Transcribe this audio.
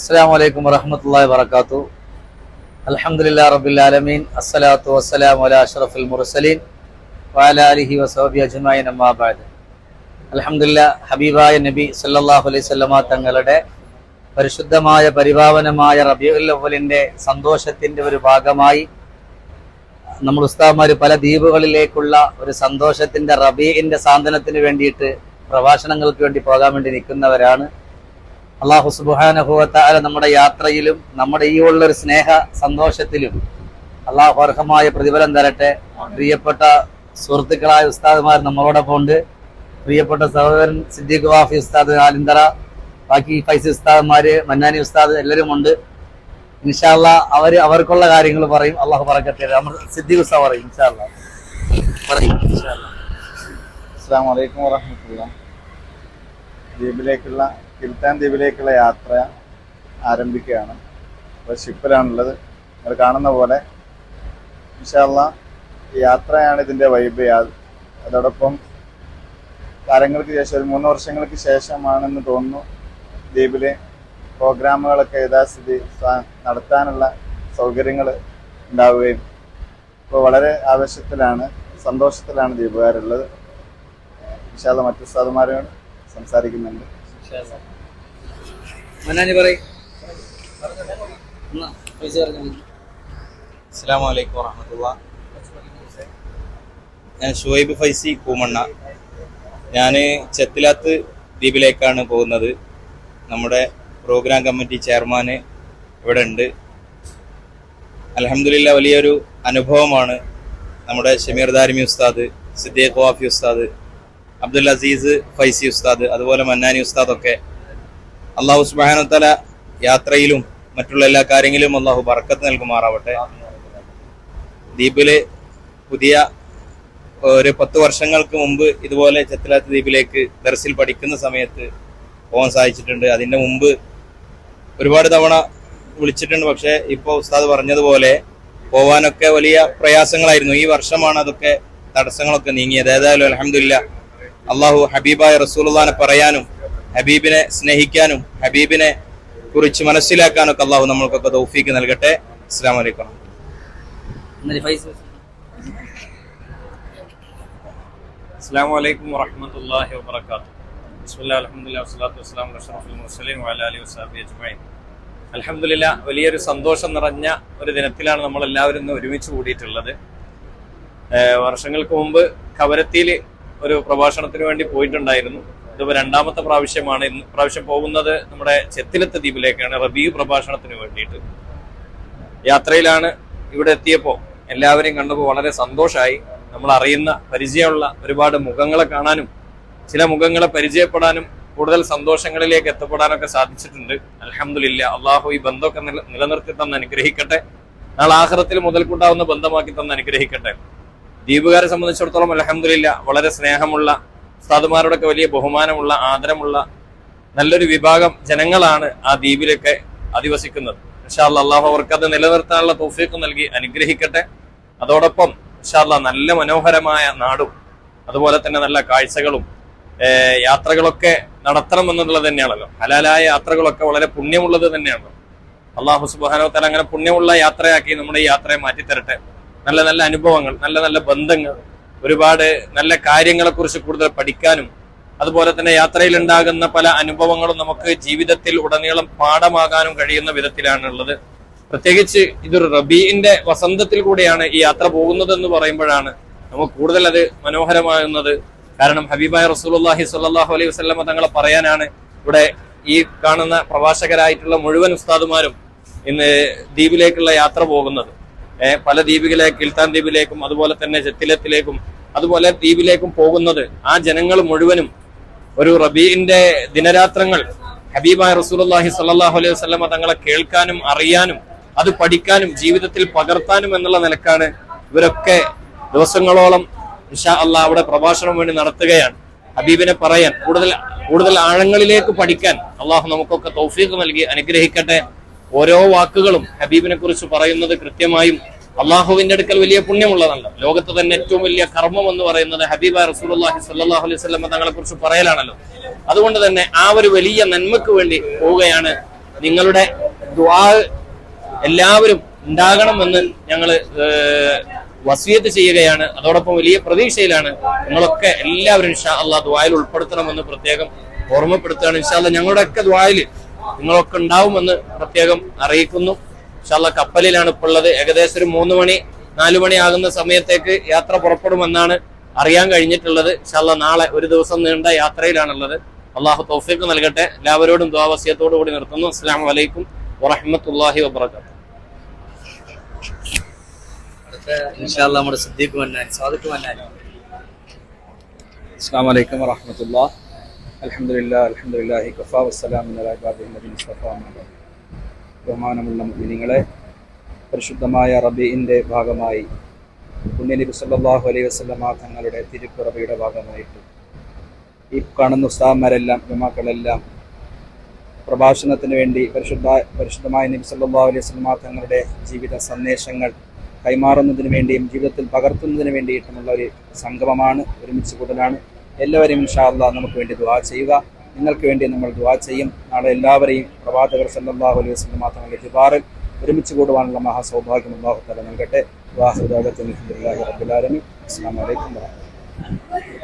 അസ്സാം വലൈക്കും വറഹമത്തല്ലാ അൽഹംദുലില്ലാഹി അലഹമുല്ലാ റബുലാലമീൻ അസ്സലാത്തു വസ്സലാം അലാ അഷറഫുൽ മുർസലീൻ വാല അലിഹി വസോബി അജ്മായി നമ്മാബാദ് അലഹമുല്ല ഹബീബായ നബി സല്ലല്ലാഹു അലൈഹി സ്വല്ലമ തങ്ങളുടെ പരിശുദ്ധമായ പരിഭാവനമായ റബീഉൽ അവലിന്റെ സന്തോഷത്തിന്റെ ഒരു ഭാഗമായി നമ്മൾ ഉസ്താദ്മാർ പല ദ്വീപുകളിലേക്കുള്ള ഒരു സന്തോഷത്തിന്റെ റബീഇന്റെ സാന്ത്വനത്തിന് വേണ്ടിയിട്ട് പ്രഭാഷണങ്ങൾക്ക് വേണ്ടി പോകാൻ വേണ്ടി നിൽക്കുന്നവരാണ്. അള്ളാഹു സുബാനഹുവത്താല നമ്മുടെ യാത്രയിലും നമ്മുടെ ഈ ഉള്ള ഒരു സ്നേഹ സന്തോഷത്തിലും അള്ളാഹു അർഹമായ പ്രതിഫലം തരട്ടെ. പ്രിയപ്പെട്ട സുഹൃത്തുക്കളായ ഉസ്താദുമാർ നമ്മളോടൊപ്പം ഉണ്ട്. പ്രിയപ്പെട്ട സഹോദരൻ സിദ്ദീഖ് വാഫി ഉസ്താദ് ആലിന്തറ ബാക്കി ഫൈസി ഉസ്താദന്മാര് മന്നാനി ഉസ്താദ് എല്ലാവരും ഉണ്ട്. ഇൻഷാല്ല അവർ അവർക്കുള്ള കാര്യങ്ങൾ പറയും അള്ളാഹു പറക്കട്ടെ. നമ്മൾ സിദ്ദീഖ് ഉസ്താദ് പറയും ഇൻഷാല്ല പറയും. അസ്സാം വലൈക്കും വറഹമത്തുള്ള ദ്വീപിലേക്കുള്ള കിൽത്താൻ ദ്വീപിലേക്കുള്ള യാത്ര ആരംഭിക്കുകയാണ്. അപ്പോൾ ഷിപ്പിലാണുള്ളത്. നിങ്ങൾ കാണുന്ന പോലെ വിശാല യാത്രയാണ് ഇതിന്റെ വൈബ്. അതോടൊപ്പം കാലങ്ങൾക്ക് ശേഷം ഒരു മൂന്ന് വർഷങ്ങൾക്ക് ശേഷമാണെന്ന് തോന്നുന്നു ദ്വീപിലെ പ്രോഗ്രാമുകളൊക്കെ യഥാസ്ഥിതി നടത്താനുള്ള സൗകര്യങ്ങൾ ഉണ്ടാവുകയും ഇപ്പോൾ വളരെ ആവേശത്തിലാണ് സന്തോഷത്തിലാണ് ദ്വീപുകാരുള്ളത്. വിശാല മറ്റു സാധുമാരോട് സംസാരിക്കുന്നുണ്ട്. മന്നാനി പറയും. ഞാൻ ഷുഹൈബ് ഫൈസി കൂമണ്ണ. ഞാൻ ചെത്തിലാത്ത് ദ്വീപിലേക്കാണ് പോകുന്നത്. നമ്മുടെ പ്രോഗ്രാം കമ്മിറ്റി ചെയർമാന് ഇവിടെ ഉണ്ട്. അലഹമില്ല വലിയൊരു അനുഭവമാണ് നമ്മുടെ ഷമീർ ദാരിമി ഉസ്താദ് സിദ്ദീഖ് വാഫി ഉസ്താദ് അബ്ദുൽ അസീസ് ഫൈസി ഉസ്താദ് അതുപോലെ മന്നാനി ഉസ്താദൊക്കെ അള്ളാഹു സുബാനത്തല യാത്രയിലും മറ്റുള്ള എല്ലാ കാര്യങ്ങളിലും അള്ളാഹു ബർക്കത്ത് നൽകുമാറാവട്ടെ. ദ്വീപിൽ പുതിയ ഒരു പത്ത് വർഷങ്ങൾക്ക് മുമ്പ് ഇതുപോലെ ചെത്തലാത്ത് ദ്വീപിലേക്ക് ദർസിൽ പഠിക്കുന്ന സമയത്ത് പോകാൻ സാധിച്ചിട്ടുണ്ട്. അതിന്റെ മുമ്പ് ഒരുപാട് തവണ വിളിച്ചിട്ടുണ്ട്. പക്ഷെ ഇപ്പോൾ ഉസ്താദ് പറഞ്ഞതുപോലെ പോവാനൊക്കെ വലിയ പ്രയാസങ്ങളായിരുന്നു. ഈ വർഷമാണ് അതൊക്കെ തടസ്സങ്ങളൊക്കെ നീങ്ങിയത്. ഏതായാലും അലഹമില്ല അള്ളാഹു ഹബീബായ റസൂലുള്ളാനെ പറയാനും ഹബീബിനെ സ്നേഹിക്കാനും ഹബീബിനെ കുറിച്ച് മനസ്സിലാക്കാനൊക്കെ അള്ളാഹു നമ്മൾക്കൊക്കെ തൗഫീക്ക് നൽകട്ടെ. അസ്സാം വലൈക്കും അലഹമില്ല അസ്സാം വലൈക്കും ബിസ്മില്ലാ വസ്സലാത്തു അഷ്റഫിൽ വഅലാ അജ്മഈൻ. വലിയൊരു സന്തോഷം നിറഞ്ഞ ഒരു ദിനത്തിലാണ് നമ്മൾ എല്ലാവരും ഇന്ന് ഒരുമിച്ച് കൂടിയിട്ടുള്ളത്. വർഷങ്ങൾക്ക് മുമ്പ് കവരത്തിയിൽ ഒരു പ്രഭാഷണത്തിന് വേണ്ടി പോയിട്ടുണ്ടായിരുന്നു. ഇതിപ്പോ രണ്ടാമത്തെ പ്രാവശ്യമാണ് ഇന്ന് പ്രാവശ്യം പോകുന്നത് നമ്മുടെ ചെത്തിലത്ത് ദ്വീപിലേക്കാണ് റബീ പ്രഭാഷണത്തിന് വേണ്ടിയിട്ട്. യാത്രയിലാണ് ഇവിടെ എത്തിയപ്പോൾ എല്ലാവരെയും കണ്ടപ്പോൾ വളരെ സന്തോഷമായി നമ്മൾ അറിയുന്ന പരിചയമുള്ള ഒരുപാട് മുഖങ്ങളെ കാണാനും ചില മുഖങ്ങളെ പരിചയപ്പെടാനും കൂടുതൽ സന്തോഷങ്ങളിലേക്ക് എത്തപ്പെടാനൊക്കെ സാധിച്ചിട്ടുണ്ട്. അലഹമുല്ല അള്ളാഹു ഈ ബന്ധമൊക്കെ നിലനിർത്തി തന്ന് അനുഗ്രഹിക്കട്ടെ. നാളെ ആഹ്റത്തിൽ മുതൽക്കുണ്ടാവുന്ന ബന്ധമാക്കി തന്ന് അനുഗ്രഹിക്കട്ടെ. ദ്വീപുകാരെ സംബന്ധിച്ചിടത്തോളം അലഹമില്ല വളരെ സ്നേഹമുള്ള ഉസ്താദുമാരോടൊക്കെ വലിയ ബഹുമാനമുള്ള ആദരമുള്ള നല്ലൊരു വിഭാഗം ജനങ്ങളാണ് ആ ദ്വീപിലൊക്കെ അധിവസിക്കുന്നത്. ഇൻഷാല്ല അള്ളാഹു അവർക്ക് അത് നിലനിർത്താനുള്ള തൗഫീഖ് നൽകി അനുഗ്രഹിക്കട്ടെ. അതോടൊപ്പം ഇൻഷാല്ല നല്ല മനോഹരമായ നാടും അതുപോലെ തന്നെ നല്ല കാഴ്ചകളും യാത്രകളൊക്കെ നടത്തണം എന്നുള്ളത് തന്നെയാണല്ലോ. ഹലാലായ യാത്രകളൊക്കെ വളരെ പുണ്യമുള്ളത് തന്നെയാണല്ലോ. അള്ളാഹു സുബാനോ തല അങ്ങനെ പുണ്യമുള്ള യാത്രയാക്കി നമ്മുടെ ഈ യാത്രയെ മാറ്റിത്തരട്ടെ. നല്ല നല്ല അനുഭവങ്ങൾ നല്ല നല്ല ബന്ധങ്ങൾ ഒരുപാട് നല്ല കാര്യങ്ങളെ കുറിച്ച് കൂടുതൽ പഠിക്കാനും അതുപോലെ തന്നെ യാത്രയിൽ ഉണ്ടാകുന്ന പല അനുഭവങ്ങളും നമുക്ക് ജീവിതത്തിൽ ഉടനീളം പാഠമാകാനും കഴിയുന്ന വിധത്തിലാണുള്ളത്. പ്രത്യേകിച്ച് ഇതൊരു റബീന്റെ വസന്തത്തിൽ കൂടെയാണ് ഈ യാത്ര പോകുന്നത് എന്ന് പറയുമ്പോഴാണ് നമുക്ക് കൂടുതൽ അത് മനോഹരമാകുന്നത്. കാരണം ഹബീബായ റസൂലുള്ളാഹി സ്വല്ലല്ലാഹു അലൈഹി വസല്ലമ തങ്ങളെ പറയാനാണ് ഇവിടെ ഈ കാണുന്ന പ്രവാചകരായിട്ടുള്ള മുഴുവൻ ഉസ്താദുമാരും ഇന്ന് ദ്വീപിലേക്കുള്ള യാത്ര പോകുന്നത്. പല ദ്വീപിലെ കിൽത്താൻ ദ്വീപിലേക്കും അതുപോലെ തന്നെ ചെത്തിലത്തിലേക്കും അതുപോലെ ദ്വീപിലേക്കും പോകുന്നത് ആ ജനങ്ങൾ മുഴുവനും ഒരു റബീന്റെ ദിനരാത്രങ്ങൾ ഹബീബായ റസൂലുള്ളാഹി സ്വല്ലല്ലാഹു അലൈഹി വസ്ലമ തങ്ങളെ കേൾക്കാനും അറിയാനും അത് പഠിക്കാനും ജീവിതത്തിൽ പകർത്താനും എന്നുള്ള നിലക്കാണ് ഇവരൊക്കെ ദിവസങ്ങളോളം ഇൻഷാ അള്ളാഹ് അവിടെ പ്രഭാഷണം വേണ്ടി നടത്തുകയാണ്. ഹബീബിനെ പറയാൻ കൂടുതൽ കൂടുതൽ ആഴങ്ങളിലേക്ക് പഠിക്കാൻ അള്ളാഹു നമുക്കൊക്കെ തൗഫീഖ് നൽകി അനുഗ്രഹിക്കട്ടെ. ഓരോ വാക്കുകളും ഹബീബിനെ കുറിച്ച് പറയുന്നത് കൃത്യമായും അള്ളാഹുവിന്റെ അടുക്കൽ വലിയ പുണ്യമുള്ളതല്ല. ലോകത്ത് തന്നെ ഏറ്റവും വലിയ കർമ്മം എന്ന് പറയുന്നത് ഹബീബ റസൂലുള്ളാഹി സ്വല്ലല്ലാഹു അലൈഹി വസല്ലം തങ്ങളെ കുറിച്ച് പറയലാണല്ലോ. അതുകൊണ്ട് തന്നെ ആ ഒരു വലിയ നന്മക്ക് വേണ്ടി പോവുകയാണ് നിങ്ങളുടെ ദ്വാ എല്ലാവരും ഉണ്ടാകണമെന്ന് ഞങ്ങൾ വസീയത്ത് ചെയ്യുകയാണ്. അതോടൊപ്പം വലിയ പ്രതീക്ഷയിലാണ് നിങ്ങളൊക്കെ എല്ലാവരും ഇൻഷാ അള്ളാഹ് ദ്വായിൽ ഉൾപ്പെടുത്തണമെന്ന് പ്രത്യേകം ഓർമ്മപ്പെടുത്തുകയാണ്. ഇൻഷാ അള്ളാഹ് ഞങ്ങളുടെയൊക്കെ ദ്വായിൽ നിങ്ങളൊക്കെ ഉണ്ടാവുമെന്ന് പ്രത്യേകം അറിയിക്കുന്നു. ഇൻഷാല്ല കപ്പലിലാണ് ഇപ്പോൾ ഉള്ളത്. ഏകദേശം ഒരു മൂന്ന് മണി നാലു മണിയാകുന്ന സമയത്തേക്ക് യാത്ര പുറപ്പെടുമെന്നാണ് അറിയാൻ കഴിഞ്ഞിട്ടുള്ളത്. ഇൻഷാല്ല നാളെ ഒരു ദിവസം നീണ്ട യാത്രയിലാണുള്ളത്. അള്ളാഹു തൗഫീഖ് നൽകട്ടെ. എല്ലാവരോടും ദ്വാവസ്യത്തോടു കൂടി നിർത്തുന്നു. അസ്സാം വലൈക്കും വറഹമത്തല്ലാഹി വബർക്കാത്തു നമ്മുടെ സിദ്ദീഖ് മന്നാൻ സാദിഖ് മന്നാൻ അസ്സാം വലൈക്കും വറഹമത്തല്ലാ അലഹമില്ല അലഹമില്ലാ കഫാ വസ്സലാമിബാദിബിസ്ഫാമാണ് ബഹുമാനമുള്ള മുസ്ലിങ്ങളെ പരിശുദ്ധമായ റബീന്റെ ഭാഗമായി പുണ്യനബി സല്ലാഹു അലൈഹി വസ്ലമ തങ്ങളുടെ തിരുപ്പിറവിയുടെ ഭാഗമായിട്ട് ഈ കാണുന്ന ഉസ്താമാരെല്ലാം യുമാക്കളെല്ലാം പ്രഭാഷണത്തിന് വേണ്ടി പരിശുദ്ധ പരിശുദ്ധമായ നബി സല്ലാ അലൈഹി വസ്ലമ തങ്ങളുടെ ജീവിത സന്ദേശങ്ങൾ കൈമാറുന്നതിന് വേണ്ടിയും ജീവിതത്തിൽ പകർത്തുന്നതിന് വേണ്ടിയിട്ടുമുള്ള ഒരു സംഗമമാണ് ഒരുമിച്ച് കൂടലാണ്. എല്ലാവരെയും ഇൻഷാ നമുക്ക് വേണ്ടി ദുവാ ചെയ്യുക. നിങ്ങൾക്ക് വേണ്ടി നമ്മൾ ദുവാ ചെയ്യും. നാളെ എല്ലാവരെയും പ്രവാചകർ സല്ലാഹു അലൈഹി വസ്ലം മാത്രമല്ല ജിബാറിൽ ഒരുമിച്ച് കൂടുവാനുള്ള മഹാസൗഭാഗ്യം അള്ളാഹു തല നൽകട്ടെ. അസ്സാം വലൈക്കും വറഹ്മത്തുള്ളാഹി